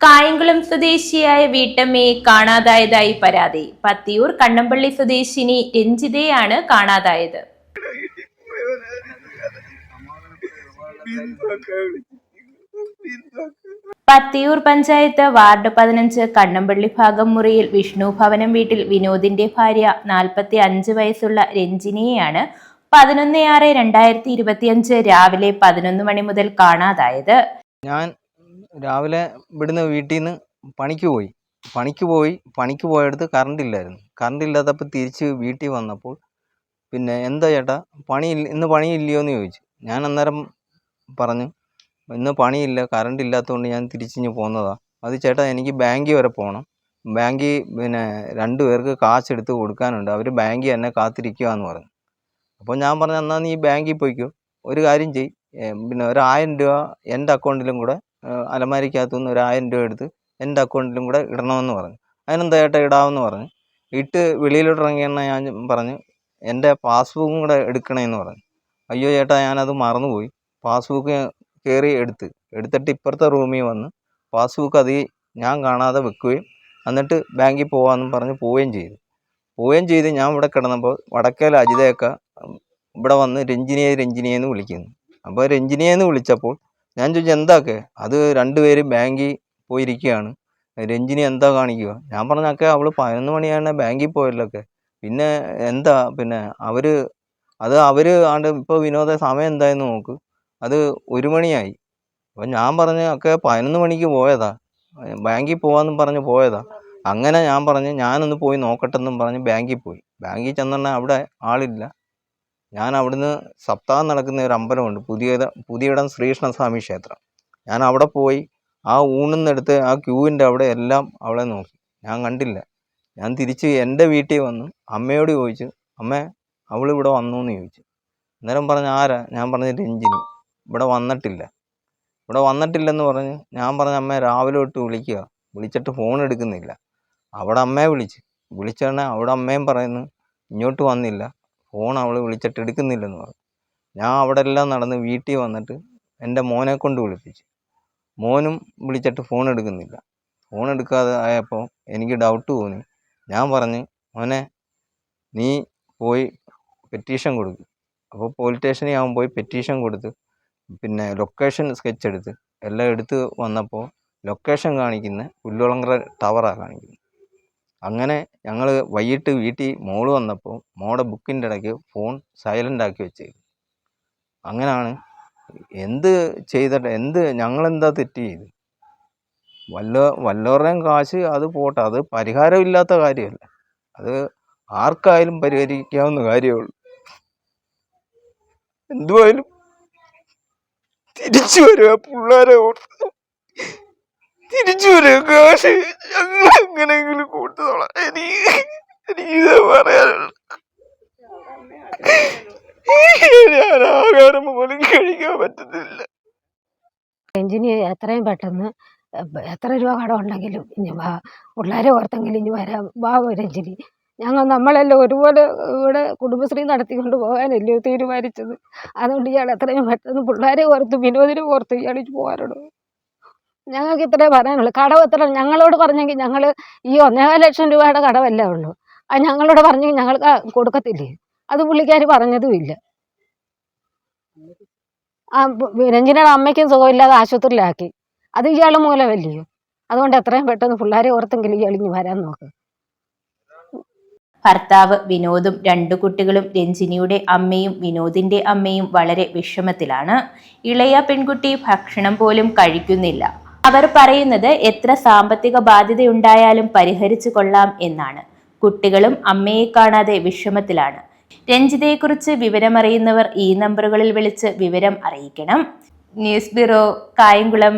കായംകുളം സ്വദേശിയായ വീട്ടമ്മയെ കാണാതായതായി പരാതി. പത്തിയൂർ കണ്ണമ്പള്ളി സ്വദേശിനി രഞ്ജിതയാണ് കാണാതായത്. പത്തിയൂർ പഞ്ചായത്ത് വാർഡ് പതിനഞ്ച് കണ്ണമ്പള്ളി ഭാഗം മുറിയിൽ വിഷ്ണു ഭവനം വീട്ടിൽ വിനോദിന്റെ ഭാര്യ നാൽപ്പത്തി അഞ്ച് വയസ്സുള്ള രഞ്ജിനിയെയാണ് പതിനൊന്ന് ആറ് രണ്ടായിരത്തി ഇരുപത്തിയഞ്ച് രാവിലെ പതിനൊന്ന് മണി മുതൽ കാണാതായത്. ഞാൻ രാവിലെ ഇവിടുന്ന് വീട്ടിൽ നിന്ന് പണിക്ക് പോയി. പണിക്ക് പോയി പണിക്ക് പോയടുത്ത് കറണ്ട് ഇല്ലായിരുന്നു. കറണ്ട് ഇല്ലാത്തപ്പോൾ തിരിച്ച് വീട്ടിൽ വന്നപ്പോൾ പിന്നെ എന്താ ചേട്ടാ പണി ഇന്ന് പണിയില്ലയോ എന്ന് ചോദിച്ചു. ഞാൻ അന്നേരം പറഞ്ഞു ഇന്ന് പണിയില്ല കറണ്ട് ഇല്ലാത്തതുകൊണ്ട് ഞാൻ തിരിച്ചിഞ്ഞ് പോന്നതാ. അത് ചേട്ടാ എനിക്ക് ബാങ്കിൽ വരെ പോകണം ബാങ്കിൽ പിന്നെ രണ്ട് പേർക്ക് കാശ് എടുത്ത് കൊടുക്കാനുണ്ട്. അവർ ബാങ്കിൽ എന്നെ കാത്തിരിക്കുക എന്ന് പറഞ്ഞു. അപ്പോൾ ഞാൻ പറഞ്ഞു എന്നാൽ നീ ബാങ്കിൽ പോയിക്കോ. ഒരു കാര്യം ചെയ് പിന്നെ ഒരായിരം രൂപ എന്റെ അക്കൗണ്ടിലും കൂടെ അലമാരിക്കകത്തു നിന്ന് ഒരു ആയിരം രൂപ എടുത്ത് എന്റെ അക്കൗണ്ടിലും കൂടെ ഇടണമെന്ന് പറഞ്ഞു. അതിനെന്താ ചേട്ടാ ഇടാമെന്ന് പറഞ്ഞു. ഇട്ട് വെളിയിലോട്ട് ഇറങ്ങിയെന്ന ഞാൻ പറഞ്ഞു എന്റെ പാസ്ബുക്കും കൂടെ എടുക്കണമെന്ന് പറഞ്ഞു. അയ്യോ ചേട്ടാ ഞാനത് മറന്നുപോയി. പാസ്ബുക്ക് കയറി എടുത്ത്. എടുത്തിട്ട് ഇപ്പുറത്തെ റൂമിൽ വന്ന് പാസ്ബുക്ക് അത് ഞാൻ കാണാതെ വെക്കുകയും എന്നിട്ട് ബാങ്കിൽ പോകാമെന്നും പറഞ്ഞ് പോവുകയും ചെയ്തു. പോവുകയും ചെയ്ത് ഞാൻ ഇവിടെ കിടന്നപ്പോൾ വടക്കേൽ അജിതയൊക്കെ ഇവിടെ വന്ന് രഞ്ജിനിയെ രഞ്ജിനിയെന്ന് വിളിക്കുന്നു. അപ്പോൾ രഞ്ജിനിയെന്ന് വിളിച്ചപ്പോൾ ഞാൻ ചോദിച്ചു എന്താക്കെ? അത് രണ്ടുപേരും ബാങ്കിൽ പോയിരിക്കുകയാണ് രഞ്ജിനി എന്താ കാണിക്കുക ഞാൻ പറഞ്ഞൊക്കെ അവൾ പതിനൊന്ന് മണിയാണ് ബാങ്കിൽ പോയല്ലൊക്കെ പിന്നെ എന്താ? പിന്നെ അവർ അത് അവർ ആണ്ട് ഇപ്പോൾ വിനോദ സമയം എന്തായെന്ന് നോക്ക്. അത് ഒരു മണിയായി. അപ്പം ഞാൻ പറഞ്ഞു ഒക്കെ പതിനൊന്ന് മണിക്ക് പോയതാ. ബാങ്കിൽ പോവാന്നും പറഞ്ഞ് പോയതാ. അങ്ങനെ ഞാൻ പറഞ്ഞു ഞാനൊന്ന് പോയി നോക്കട്ടെ എന്നും പറഞ്ഞ് ബാങ്കിൽ പോയി. ബാങ്കിൽ ചെന്നെണ്ണ അവിടെ ആളില്ല. ഞാൻ അവിടുന്ന് സപ്താഹം നടക്കുന്ന ഒരു അമ്പലമുണ്ട്. പുതിയ പുതിയിടം ശ്രീകൃഷ്ണസ്വാമി ക്ഷേത്രം. ഞാൻ അവിടെ പോയി ആ ഊണുന്നെടുത്ത് ആ ക്യൂവിന്റെ അവിടെ എല്ലാം അവളെ നോക്കി. ഞാൻ കണ്ടില്ല. ഞാൻ തിരിച്ച് എന്റെ വീട്ടിൽ വന്നു. അമ്മയോട് ചോദിച്ചു അമ്മേ അവളിവിടെ വന്നു എന്ന് ചോദിച്ചു. അന്നേരം പറഞ്ഞു ആരാ? ഞാൻ പറഞ്ഞു രഞ്ജിനി ഇവിടെ വന്നിട്ടില്ല. ഇവിടെ വന്നിട്ടില്ലെന്ന് പറഞ്ഞ് ഞാൻ പറഞ്ഞ അമ്മ രാവിലെ തൊട്ട് വിളിക്കുക. വിളിച്ചിട്ട് ഫോൺ എടുക്കുന്നില്ല. അവിടെ അമ്മയെ വിളിച്ച്. വിളിച്ചാണ് അവിടെ അമ്മയും പറയുന്നു ഇങ്ങോട്ട് വന്നില്ല. ഫോൺ അവൾ വിളിച്ചിട്ട് എടുക്കുന്നില്ലെന്ന് പറഞ്ഞു. ഞാൻ അവിടെ എല്ലാം നടന്ന് വീട്ടിൽ വന്നിട്ട് എന്റെ മോനെ കൊണ്ട് വിളിപ്പിച്ചു. മോനും വിളിച്ചിട്ട് ഫോൺ എടുക്കുന്നില്ല. ഫോൺ എടുക്കാതെ ആയപ്പോൾ എനിക്ക് ഡൗട്ട് തോന്നി. ഞാൻ പറഞ്ഞ് മോനെ നീ പോയി പെറ്റീഷൻ കൊടുക്കും. അപ്പോൾ പോലീസ് സ്റ്റേഷനിൽ അവൻ പോയി പെറ്റീഷൻ കൊടുത്ത് പിന്നെ ലൊക്കേഷൻ സ്കെച്ച് എടുത്ത് എല്ലാം എടുത്ത് വന്നപ്പോൾ ലൊക്കേഷൻ കാണിക്കുന്ന പുല്ലുളങ്കര ടവറാണ് കാണിക്കുന്നത്. അങ്ങനെ ഞങ്ങൾ വൈകിട്ട് വീട്ടിൽ മോൾ വന്നപ്പോൾ മോളുടെ ബുക്കിന്റെ ഇടയ്ക്ക് ഫോൺ സൈലന്റ് ആക്കി വെച്ച് അങ്ങനെയാണ് എന്ത് ചെയ്തിട്ട് എന്ത് ഞങ്ങളെന്താ തെറ്റ് ചെയ്ത്? വല്ല വല്ലവരുടെയും കാശ് അത് പോട്ടെ അത് പരിഹാരമില്ലാത്ത കാര്യമല്ല. അത് ആർക്കായാലും പരിഹരിക്കാവുന്ന കാര്യമുള്ളൂ എന്തുമായാലും തിരിച്ചു വരിക പിള്ളേരെ ഓർത്ത് തിരിച്ചു വരിക കാശ് ഞങ്ങൾ എങ്ങനെയെങ്കിലും കൂട്ടുന്നോളാം എനിക്ക് എനിക്കിത് പറയാനുള്ളു ഞാൻ ആഹാരം പോലും കഴിക്കാൻ പറ്റുന്നില്ല. രഞ്ജിനി എത്രയും പെട്ടെന്ന് എത്ര രൂപ കടം ഉണ്ടെങ്കിലും ഇനി വാ പിള്ളേരെ ഓർത്തെങ്കിലും ഇനി വരാം. വാ രഞ്ജിനി ഞങ്ങൾ നമ്മളെല്ലാം ഒരുപോലെ ഇവിടെ കുടുംബശ്രീ നടത്തിക്കൊണ്ട് പോകാനല്ലേ തീരുമാനിച്ചത്. അതുകൊണ്ട് ഇയാൾ എത്രയും പെട്ടെന്ന് പിള്ളേരെ ഓർത്ത് വിനോദിനെ ഓർത്ത് ഇയാൾ പോകാനുള്ളൂ ഞങ്ങൾക്ക് ഇത്രേ പറയാനുള്ളൂ. കടവ് എത്ര ഞങ്ങളോട് പറഞ്ഞെങ്കിൽ ഞങ്ങൾ ഈ ഒന്നേകാൽ ലക്ഷം രൂപയുടെ കടവല്ലേ ഉള്ളൂ. അത് ഞങ്ങളോട് പറഞ്ഞെങ്കിൽ ഞങ്ങൾ കൊടുക്കത്തില്ലേ? അത് പുള്ളിക്കാർ പറഞ്ഞതും ഇല്ല. ആ രഞ്ജിനിയുടെ അമ്മയ്ക്കും സുഖമില്ലാതെ ആശുപത്രിയിലാക്കി. അത് ഇയാൾ മൂലമല്ലയോ? അതുകൊണ്ട് എത്രയും പെട്ടെന്ന് പിള്ളേരെ ഓർത്തെങ്കിലും ഇയാൾ ഇനി വരാൻ നോക്ക്. ഭർത്താവ് വിനോദും രണ്ടു കുട്ടികളും രഞ്ജിനിയുടെ അമ്മയും വിനോദിന്റെ അമ്മയും വളരെ വിഷമത്തിലാണ്. ഇളയ പെൺകുട്ടി ഭക്ഷണം പോലും കഴിക്കുന്നില്ല. അവർ പറയുന്നത് എത്ര സാമ്പത്തിക ബാധ്യതയുണ്ടായാലും പരിഹരിച്ചു കൊള്ളാം എന്നാണ്. കുട്ടികളും അമ്മയെ കാണാതെ വിഷമത്തിലാണ്. രഞ്ജിതയെക്കുറിച്ച് വിവരമറിയുന്നവർ ഈ നമ്പറുകളിൽ വിളിച്ച് വിവരം അറിയിക്കണം. News bureau Kayamkulam.